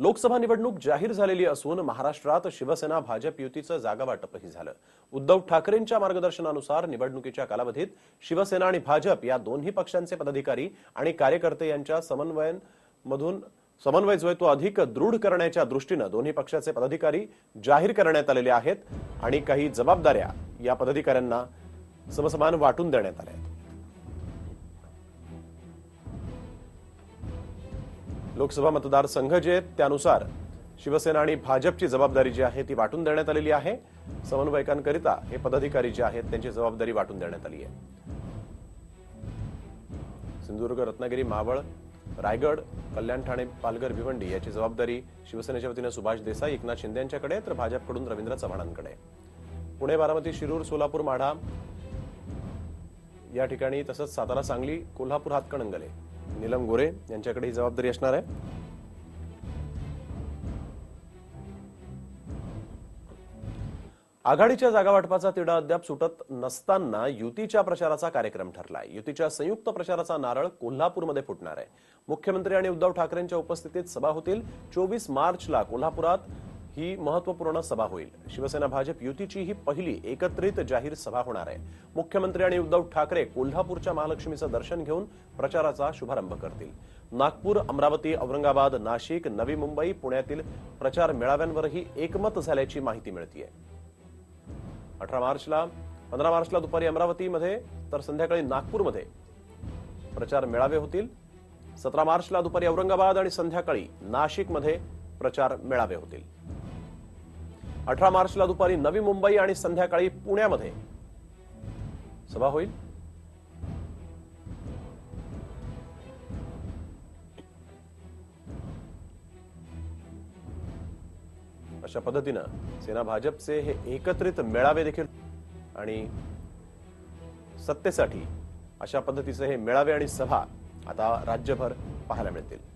लोकसभा निवडणूक जाहीर झालेली असून महाराष्ट्रात शिवसेना भाजप युतीचं जागा वाटपही झालं. उद्धव ठाकरेंच्या मार्गदर्शनानुसार निवडणुकीच्या कालावधीत शिवसेना आणि भाजप या दोन्ही पक्षांचे पदाधिकारी आणि कार्यकर्ते यांच्या समन्वयांमधून समन्वय जो आहे तो अधिक दृढ करण्याच्या दृष्टीनं दोन्ही पक्षाचे पदाधिकारी जाहीर करण्यात आलेले आहेत आणि काही जबाबदाऱ्या या पदाधिकाऱ्यांना समसमान वाटून देण्यात आल्या आहेत. लोकसभा मतदारसंघ जे आहेत त्यानुसार शिवसेना आणि भाजपची जबाबदारी जी आहे ती वाटून देण्यात आलेली आहे. समन्वयकांकरिता हे पदाधिकारी जे आहेत त्यांची जबाबदारी वाटून देण्यात आली आहे. सिंधुदुर्ग रत्नागिरी मावळ रायगड कल्याण ठाणे पालघर भिवंडी याची जबाबदारी शिवसेनेच्या वतीनं सुभाष देसाई एकनाथ शिंदे यांच्याकडे तर भाजपकडून रवींद्र चव्हाणांकडे पुणे बारामती शिरूर सोलापूर माढा या ठिकाणी तसंच सातारा सांगली कोल्हापूर हातकणंगले. नीलम गोरे यांच्याकडे ही जबाबदारी असणार आहे. आघाडीच्या जागा वाटपाचा तिढा अद्याप सुटत नसताना युतीच्या प्रचाराचा कार्यक्रम ठरलाय. युतीच्या संयुक्त प्रचाराचा नारळ कोल्हापूरमध्ये फुटणार आहे. मुख्यमंत्री आणि उद्धव ठाकरेंच्या उपस्थितीत सभा होतील. चोवीस मार्चला कोल्हापुरात ही महत्त्वपूर्ण सभा होईल. शिवसेना भाजप युतीची ही पहिली एकत्रित जाहीर सभा होणार आहे. मुख्यमंत्री आणि उद्धव ठाकरे कोल्हापूरच्या महालक्ष्मीचं दर्शन घेऊन प्रचाराचा शुभारंभ करतील. नागपूर अमरावती औरंगाबाद नाशिक नवी मुंबई पुण्यातील प्रचार मेळाव्यांवरही एकमत झाल्याची माहिती मिळतीये. अठरा मार्चला पंधरा मार्चला दुपारी अमरावतीमध्ये तर संध्याकाळी नागपूरमध्ये प्रचार मेळावे होतील. सतरा मार्चला दुपारी औरंगाबाद आणि संध्याकाळी नाशिकमध्ये प्रचार मेळावे होतील. अठरा मार्चला दुपारी नवी मुंबई आणि संध्याकाळी पुण्यामध्ये. सभा होईल. अशा पद्धतीनं सेना भाजपचे हे एकत्रित मेळावे देखील आणि सत्तेसाठी अशा पद्धतीचे हे मेळावे आणि सभा आता राज्यभर पाहायला मिळतील.